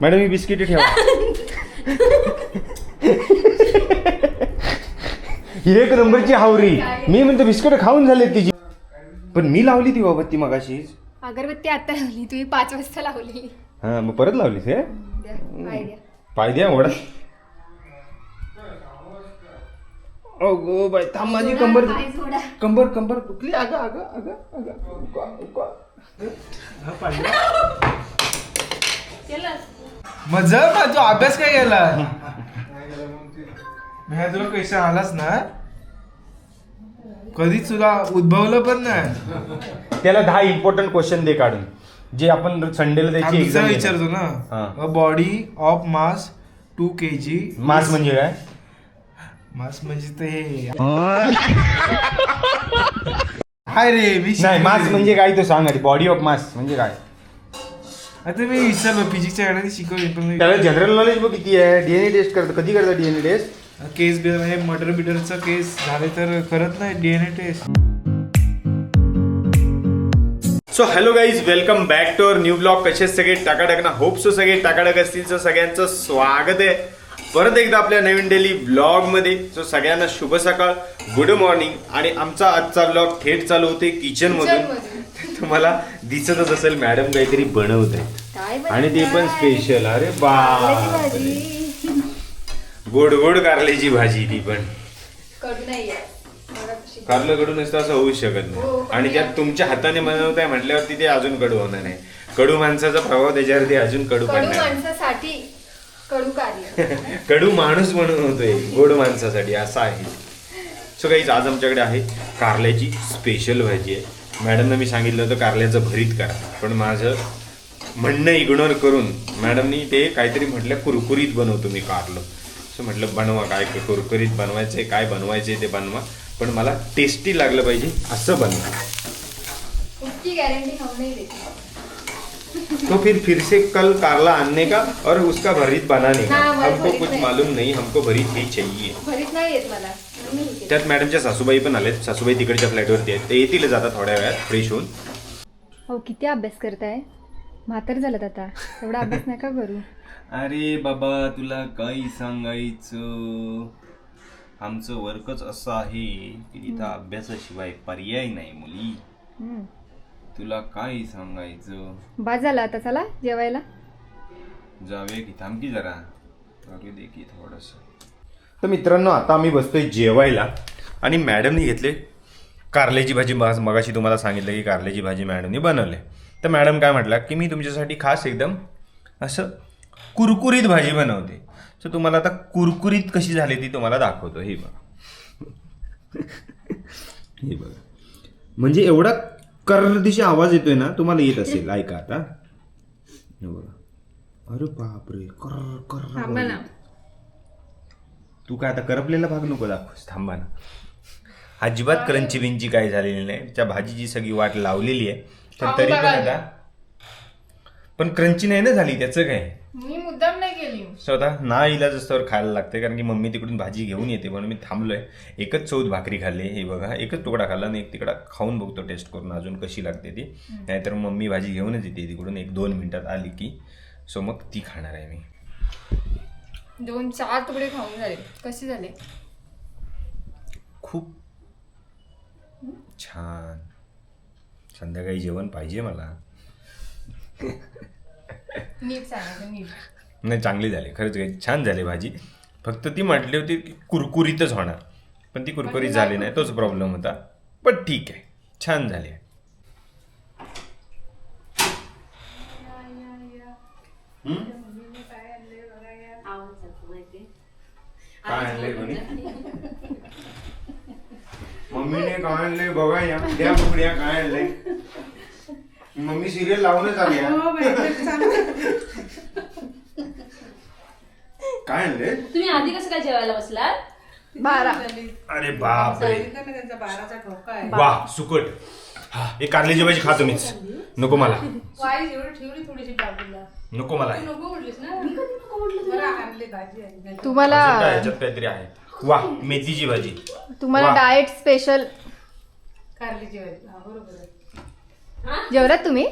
Madam ही biscuit ठेवा. एक नंबरची हावरी. मी म्हणतो बिस्किट खाऊन झाले तिची. पण मी लावली ती बाबा ती मगाशी अगरबत्ती आता लावली तुम्ही पाच वाजता लावली. हा मग परत लावलीस हे? आयडिया पाय द्या. ओढा. अगो बाय थांब माझी कंबर कंबर कंबर कुठली अगं अगं अगं अगं उका. मग जर ना तू अभ्यास काय केला? मी तुला क्वेश्चन आलाच ना. कधीच तुला उद्भवलं पण नाही. त्याला दहा इम्पॉर्टंट क्वेश्चन दे काढून. जे आपण संडेला त्याची आम्ही एक्झाम विचारतो हा. ना body of mass two K G mass म्हणजे काय? मास म्हणजे ते हे. हाय रे मी नाही शिकलो मास रे. म्हणजे काय तो सांग आधी. बॉडी ऑफ मास म्हणजे काय? आता मी विचारलो फिजिक्सच्या गणाने शिकवली पण त्याला जनरल नॉलेज बघ किती आहे डीएनए टेस्ट करतो कधी करतो डीएनए टेस्ट केस बी म्हणजे मर्डर बिडरचा केस झाले तर करत नाही DNA test so hello guys welcome back to our new blog कसे सगळे? टाकाटक ना होप सो सगळे टाकाटक असतील. सो सगळ्यांचं स्वागत आहे. परत एकदा आपल्या नवीन डेली ब्लॉगमध्ये. सो सगळ्यांना शुभ सकाळ गुड मॉर्निंग आणि आमचा आजचा ब्लॉग थेट चालू होते किचन मधून. तुम्हाला दिसतच असेल मॅडम काहीतरी बनवत आहे आणि ते पण स्पेशल अरे बा गोड गोड कारल्याची भाजी ती पण. कारलं कडू नसतं असं होऊच शकत हो, नाही पण आणि त्यात तुमच्या हाताने बनवताय म्हटल्यावरती ते अजून कडू होणार आहे कडू माणसाचा प्रभाव त्याच्यावरती अजून कडू पडणार. कडू माणूस म्हणून होतोय. गोड माणसासाठी असं आहे. सो काहीच आज आमच्याकडे आहे कारल्याची स्पेशल भाजी आहे. मॅडमनं मी सांगितलं होतं कारल्याचं भरीत करा. पण माझं म्हणणं इग्नोर करून मॅडमनी ते काहीतरी म्हटलं कुरकुरीत बनवतो मी कारलं. असं म्हटलं बनवा काय कुरकुरीत बनवायचंय काय बनवायचंय ते बनवा. पण मला टेस्टी लागलं पाहिजे असं बनवा. गॅरंटी तो फिर फिर से कल कारला आणने का और उसका भरीत बनाने का। हाँ, हमको कुछ नहीं। मालूम नहीं हमको भरीत ही चाहिए। भरीत नाही येत मला। मी नाही केलं. त्यात मॅडमच्या सासूबाई पण आलेत. सासूबाई तिकडच्या फ्लॅटवरती आहेत ते येतील जाता थोड्या वेळात फ्रेश होऊन. हो किती अभ्यास करताय? म्हातार झालं आता. एवढा अभ्यास नका करू. अरे बाबा तुला काही सांगायचं? आमचं वर्कच असं आहे की तिथं अभ्यासाशिवाय पर्याय नाही मुली. हम्म. तुला काय सांगायचं? बाद झाला आता चला जेवायला. जाऊया की थांब की जरा. बघू दे की थोडस. तर मित्रांनो आता आम्ही बसतोय जेवायला. आणि मॅडमनी घेतले कारल्याची भाजी. मग मगाशी तुम्हाला सांगितलं की कारल्याची भाजी मॅडमनी बनवली. तर मॅडम काय म्हटलं की मी तुमच्यासाठी खास एकदम असं कुरकुरीत भाजी बनवते. सो तुम्हाला आता कुरकुरीत कशी झाली ती तुम्हाला दाखवतो. हे बघा. हे बघा. म्हणजे एवढा कर्रदिशी आवाज येतोय ना तुम्हाला येत असेल. ऐका आता. हे बघा. अरे बापरे कर कर तू काय आता करपलेला भाग नको दाखवस. थांबा ना. अजिबात क्रंची बिंची काय झालेली नाही. त्या भाजीची सगळी वाट लावलेली आहे. पण तरी पण आता पण क्रंची नाही ना झाली त्याचं काय? मी मुद्दाम नाही स्वतः ना इलाज असल्यावर खायला लागते कारण की मम्मी तिकडून भाजी घेऊन येते म्हणून मी थांबलोय. एकच चौथ भाकरी खाल्ली हे बघा एकच तुकडा खाल्ला आणि एक तिकडा खाऊन बघतो टेस्ट करून अजून कशी लागते ती. नाहीतर मम्मी भाजी घेऊनच येते तिकडून एक दोन मिनिटात आली की सो मग ती खाणार आहे मी. दोन चार तुकडे खाऊन झाले. कसे झाले? खूप छान. संध्याकाळी जेवण पाहिजे मला. नीट सांगायचं नीट नाही चांगली झाली. खरंच काही छान झाली भाजी. फक्त ती म्हटली होती की कुरकुरीतच होणार. पण ती कुरकुरीत झाली नाही. तोच प्रॉब्लेम होता. पण ठीक आहे. छान झाली आहे. काय आणलंय कोणी मम्मीने काय आणलंय बघा या द्या बुकड्या काय आणलंय? मम्मी सिरियल लावूनच आली आहे. काय आणलंय तुम्ही आधी कसं काय जेवायला बसलात? बारा. अरे बापरे. वा सुकट. हा हे कारल्याची भाजी खातो मीच नको मला. नको मला. तुम्हाला अजून काय ह्याच्यात काहीतरी आहे? वा मेथीची भाजी. तुम्हाला वा. डाएट स्पेशल जेवलात तुम्ही?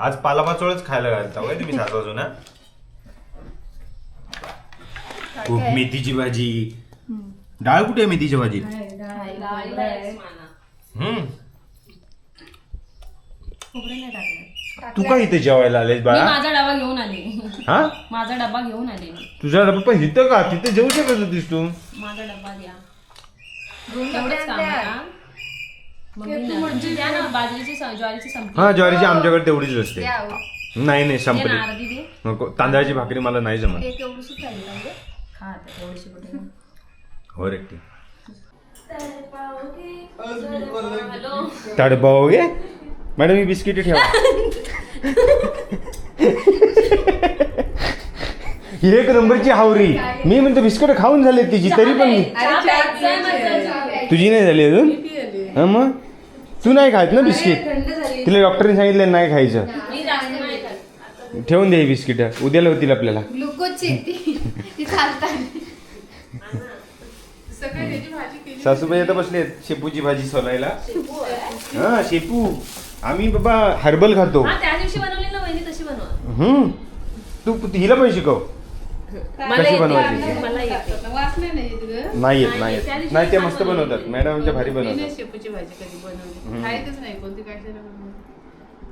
आज पालापाचोळच खायला घालता होय तुम्ही सात वाजून हा? खूप मेथीची भाजी. डाळ कुठे आहे मेथीची भाजी. हम्म. तू काय इथे जेवायला आलेस मी बाळा माझा डबा घेऊन आले. हा? माझा डबा घेऊन आले मी. तुझा डबा पण इथं का? तिथे जेवू शकत होतीस तू? माझा डबा द्या. एवढंच काम आहे का? हा ज्वारीची आमच्याकडे तेवढीच असते. हो. नाही नाही संपली. नको तांदळाची भाकरी मला नाही जमत. कुठे हो हॅलो तडपाव घे मॅडम ही बिस्किट ठेवा. ही एक नंबरची हावरी. मी म्हणतो बिस्किट खाऊन झाले तिची तरी पण. तुझी नाही झाली अजून? हा मग? तू नाही खात ना बिस्किट? तिला डॉक्टरने सांगितलं नाही खायचं. ठेवून दे ही बिस्किट. उद्याला होतील आपल्याला. ग्लुकोजची ती. ती चालतात. सासूबाई आता बसले शेपूची भाजी सोलायला. हा शेपू. आम्ही बाबा हर्बल खातो. हा तू हिला पण शिकव. कशी येते, बनवायची? मला येते. वाचले नाही तुझं नाही येत नाही, येत. ते मी मस्त. बनवतात. मॅडम आमच्या भारी मी नाही बनवतात शेपूची भाजी कधी बनवली. खायचंच नाही. कोणती काय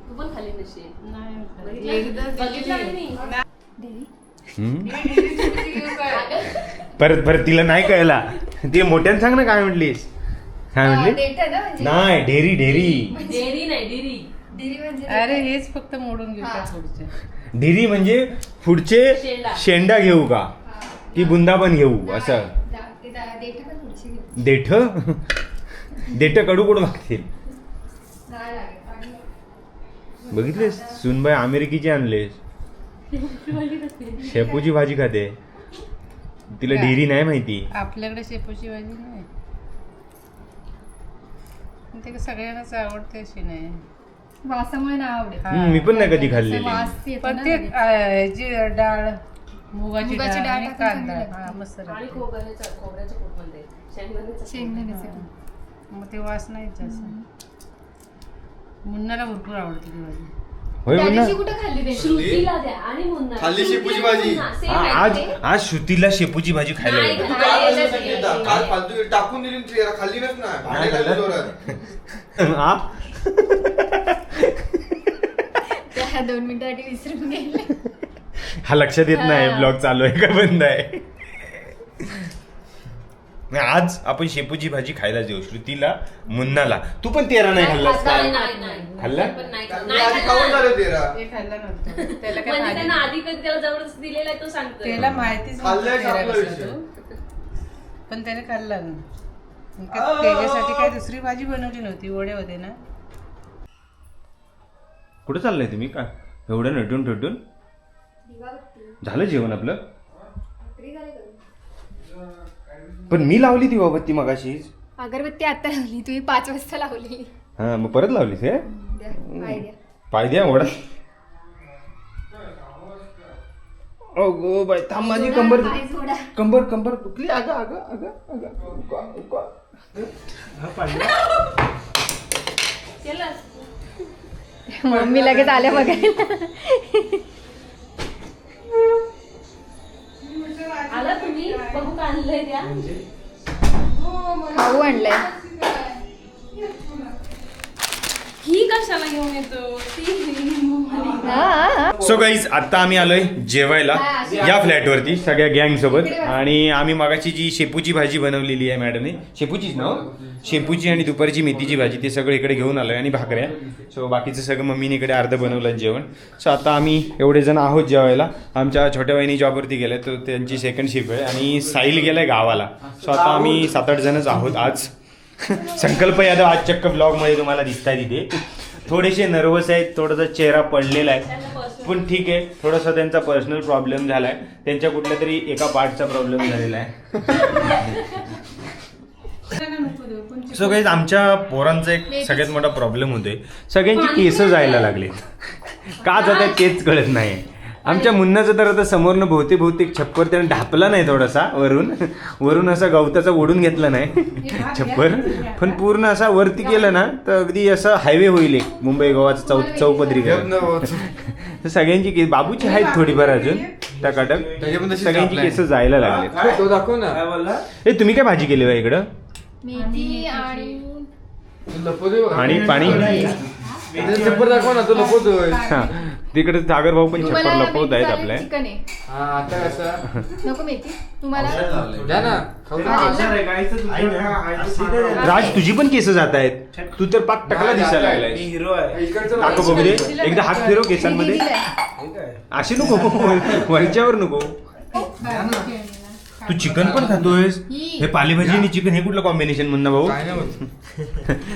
तू पण खाली नशी नाही एकदा बघितलं? आणि मी. हम्म. परत परत तिला नाही कळला ती मोठ्यानं सांग ना काय म्हटलीस. काय म्हटली? डेट ना म्हणजे? नाही डेरी डेरी. डेअरी नाही डेअरी म्हणजे अरे हेच फक्त मोडून घेऊ पुढचे. डेरी म्हणजे पुढचे शेंडा. घेऊ का? की बुंदा पण घेऊ असं. देठ देठ? कडू कडू लागतील बघितलेस? सुनबाई अमेरिकेची आणलेस. शेपूची भाजी खाते. तिला डेरी नाही माहिती. आपल्याकडे शेपूची भाजी नाही. ते सगळ्यांनाच आवडते अशी नाही. वासामुळे नाही हम्म, मी पण नाही कधी खाल्लेली वास येतो पण ना ते लगेच. अं, जी डाळ मुगाची मुगाची डाळ डाळ आणि टाकून कांदा चांगली हा लागते. मस्त आणि लागते. खोबऱ्याचं खोबऱ्याच्या पोटमध्ये शेंगदाण्याचं शेंगदाण्याचे मग ते वास नाही मुन्नाला भरपूर आवडते ती भाजी होय त्या म्हणा दिवशी कुठं खाल्ली ते श्रुतीला द्या आणि मुन्ना खाल्ली शेपूची भाजी. आज. आज श्रुतीला शेपूची भाजी खायला नाही. तू असं काल फालतू टाकून दिली ना खाल्ली नस ना भांडे खाल्ली जोरात. हा? दोन मिनिटासाठी विसरून गेले. हा लक्षात येत नाही ब्लॉग चालू आहे का बंद आहे? नाही, आज आपण शेपूची भाजी खायला जाऊ श्रुतीला मुन्नाला. तू पण तेरा नाही खाल्लास का. खाल्ला? पण नाही कारण नाही. मी आधी खाल्ला. खाऊन झालं तेरा. ते खाल्लं नव्हतं. त्याला काय म्हणजे त्यांना भाजी आधी कधी त्याला जबरदस्त दिलेला आहे तो सांगतो त्याला माहितीच नव्हतं तेरा? तो. पण त्याने खाल्ला ना. मग काय त्याच्यासाठी काय दुसरी भाजी बनवली नव्हती वडे होते ना? कुठं चाललंय तुम्ही? का एवढं नटून ठटून झालं जेवण आपलं? पण मी लावली ती बाबत बागाशीच अगरबत्ती आता लावली तुम्ही पाच वाजता लावली. हा मग परत लावलीस हे? द्या, पाय द्या. ओढा. अगो बाय थांब माझी कंबर. कंबर कंबर दुखली. अगं अगं अगं अगं उका, उका. मम्मी लगेच आल्या बघायला आला तुम्ही? बघू का आणलंय त्या. खाऊ आणलंय. घेऊन येतो ती. सो गाईज आता आम्ही आलोय जेवायला या फ्लॅटवरती सगळ्या गँग सोबत. आणि आम्ही मगाची जी शेपूची भाजी बनवलेली आहे मॅडमने शेपूचीच ना हो? शेपूची आणि दुपारची मेथीची भाजी ते सगळं इकडे घेऊन आलोय आणि भाकऱ्या. सो बाकीचं सगळं मम्मीने इकडे अर्ध बनवलं जेवण. सो आता आम्ही एवढे जण आहोत जेवायला. आमच्या छोट्या बहिणी जॉबवरती गेल्या तर त्यांची सेकंड शिफ्ट आहे आणि साहिल गेलाय गावाला. सो आता आम्ही सात आठ जणच आहोत आज. संकल्प यादव आज चक्क ब्लॉगमध्ये तुम्हाला दिसताय तिथे. थोडेसे नर्वस आहेत थोडासा चेहरा पडलेला आहे. पण ठीक आहे थोडासा त्यांचा पर्सनल प्रॉब्लेम झालाय. त्यांच्या कुठल्या तरी एका पार्टचा प्रॉब्लेम झालेला आहे. सो काही आमच्या पोरांचा एक सगळ्यात मोठा प्रॉब्लेम होतोय. सगळ्यांची केस जायला लागलेत. का जात आहेत तेच कळत नाही. आमच्या मुन्नाचं तर आता समोरनं बहुतेक बहुतेक छप्पर त्याने ढापला नाही थोडासा वरून. वरून असा गवताचा ओढून घेतला नाही. छप्पर. पण पूर्ण असा वरती केलं ना तर अगदी असा हायवे होईल एक मुंबई गोवाचा चौ चौपदरी. तर सगळ्यांची केस बाबूची आहेत थोडीफार अजून टकाटक. सगळ्यांची. केस जायला लागले तो दाखव ना. ए तुम्ही काय भाजी केली बा इकडं? मेथी आणि पाणी? दाखव ना तो लपवतोय. हा. तिकडे सागर भाऊ पण तुम्हाला छप्पर लपवत आहेत आपल्या चिकन आहे. हा आता कसा? नको मेथी. तुम्हाला? द्या ना खाऊ दे. राज तुझी पण केस जात आहेत. तू तर पाक टकला दिसायला मी लागलाय हिरो आहे. इकडचं दाखव बघू. दे. एकदा हात फिरव केसांमध्ये. हे? अशी नको वरच्यावर नको. तू चिकन पण खातोयस? हे पालेभाजी आणि चिकन हे कुठलं कॉम्बिनेशन मुन्ना भाऊ?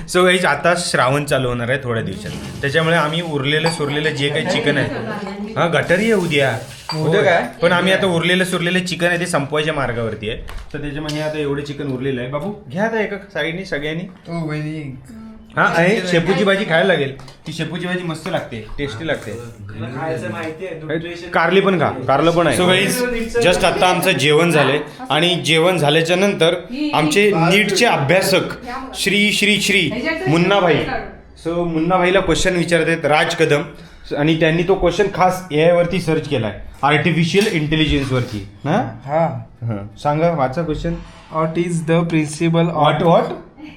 सो गाईज आता श्रावण चालू होणार आहे थोड्या दिवसात. त्याच्यामुळे आम्ही उरलेलं सुरलेलं जे काही चिकन आहे हा गटरी आहे उद्या. उद्या काय? पण आम्ही आता उरलेलं सुरलेलं चिकन आहे ते संपवायच्या मार्गावरती आहे. तर त्याच्यामुळे आता एवढं चिकन उरलेलं आहे. बाबू घ्या आता एका साईडनी सगळ्यांनी. हा आहे. शेपूची भाजी खायला लागेल. ती शेपूची भाजी मस्त लागते. टेस्टी लागते. कारली पण खा. कारलं पण आहे. सो गाईज जस्ट आता आमचं जेवण झालंय. आणि जेवण झाल्याच्यानंतर आमचे नीटचे अभ्यासक श्री श्री श्री मुन्नाभाई सो मुन्नाभाईला क्वेश्चन विचारत आहेत राज कदम. आणि त्यांनी तो क्वेश्चन खास ए वरती सर्च केलाय. आर्टिफिशियल इंटेलिजन्स वरती. हा? हा. हा. सांगा वाचा question What is the principle What, of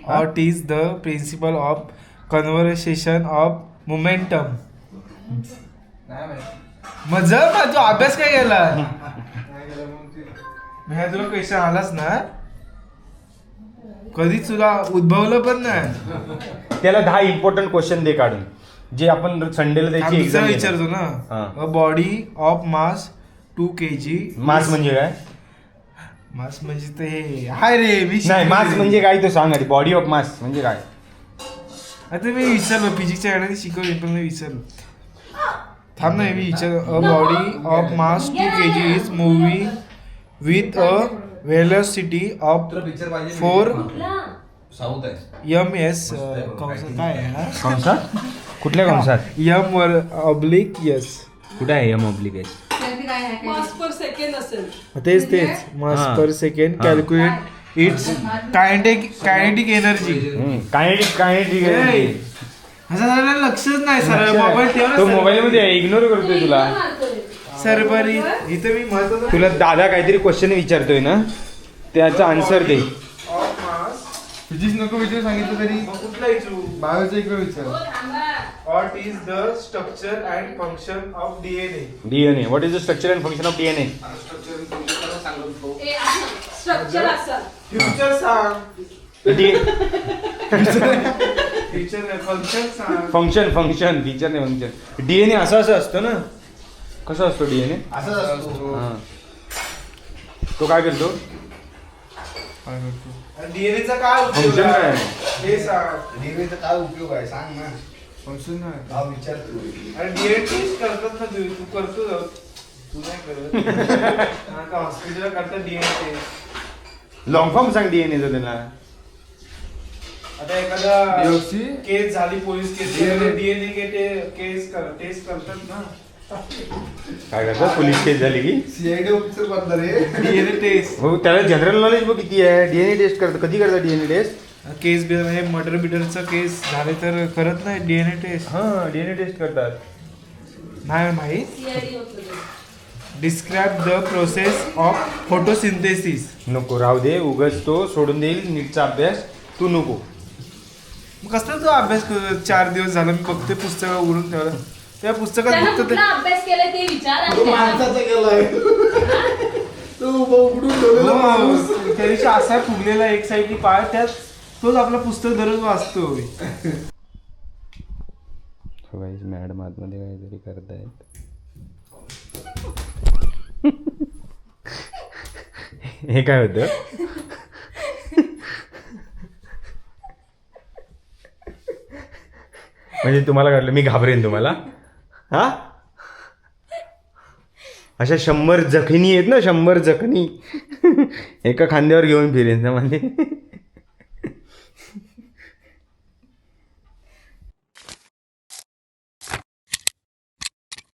What is the principle of conversation of momentum? मग जर ना तू अभ्यास काय केला? मी तुला क्वेश्चन आलाच ना. कधीच तुला उद्भवलं पण नाही. त्याला दहा इम्पॉर्टंट क्वेश्चन दे काढून. जे आपण संडेला त्याची आम्ही विचारतो हा. ना. A body of mass two K G mass म्हणजे काय? मास म्हणजे ते हे हाय रे मी नाही मास. म्हणजे काय तो सांग आधी बॉडी ऑफ मास म्हणजे काय? आता मी विचारलो फिजिक्सच्या गाण्याने शिकवले पण मी विचारलो. थांब ना मी विचार a body of mass two K G is moving with a velocity of four south M S कंस काय आहे हा? कंसात? कुठल्या कंसात? एम वर ऑब्लिक यस कुठे आहे एम ऑब्लिक तेच तेच. मास हा. पर सेकंड हा. Calculate its kinetic kinetic energy. Kinetic kinetic असं झालं लक्षच नाही सर. मोबाईल ठेव तो मोबाईल मध्ये इग्नोर करतोय तुला. सर बरी. इथं मी महत्वाचं तुला दादा काहीतरी क्वेश्चन विचारतोय ना? त्याचा आन्सर दे. मास. फिजिक्स नको विचार सांगितलं तरी. कुठला इचू बायोचा इकडे विचार. What is the structure and function of DNA? DNA what is the structure and function of DNA structure असं. Future सांग. Future function सांग. फंक्शन फंक्शन फीचर नाही फंक्शन डीएनए असं असं असतं ना? कसं असतो डीएनए असंच असतो. तो काय करतो? DNA चा काय उपयोग Function काय आहे? आहे? हे सांग. डीएनएचा काय उपयोग आहे? सांग ना. Function नाही. हा विचार तू आणि DNA टेस्ट करतात ना तू तू करतो जाऊ. तू नाही करत. आता हॉस्पिटलला करतात टेस्ट लॉंग फॉर्म सांग डीएनएचा त्याला आता एखादा DOC? केस झाली police case DNA. DNA case कर टेस्ट करतात ना. काय करतात? पोलीस केस झाली की? सीआयडी ऑफिसर बनला रे डीएनए टेस्ट हो त्याला जनरल नॉलेज बघ किती आहे. डीएनए टेस्ट करतात. कधी करतात डीएनए टेस्ट केस बी हे मर्डर बिडरचा केस झाले तर करत नाही डीएनए टेस्ट हा डीएनए टेस्ट करतात. नाही माहीत? Describe the process of photosynthesis नको राहू दे उगच तो सोडून देईल नीटचा अभ्यास. तू नको. कसला तो अभ्यास चार दिवस झाला मी बघते पुस्तक उघडून ठेवलं. त्या पुस्तकात त्यानं फक्त ते कुठला अभ्यास केलाय ते विचार आणि तो त्याला- माणसाचा गेलाय तो उभा उघडून ठेवलेला माणूस. हो, त्या दिवशी असा फुगलेला एक साईडनी पाय त्यात तोच आपलं पुस्तक दररोज वाचतो हो मॅडम आतमध्ये काहीतरी करतायत. हे काय होतं? म्हणजे तुम्हाला कळलं मी घाबरेन तुम्हाला. हा? अशा शंभर जखनी आहेत ना शंभर जखनी. एका खांद्यावर घेऊन फिरेन ना म्हणजे.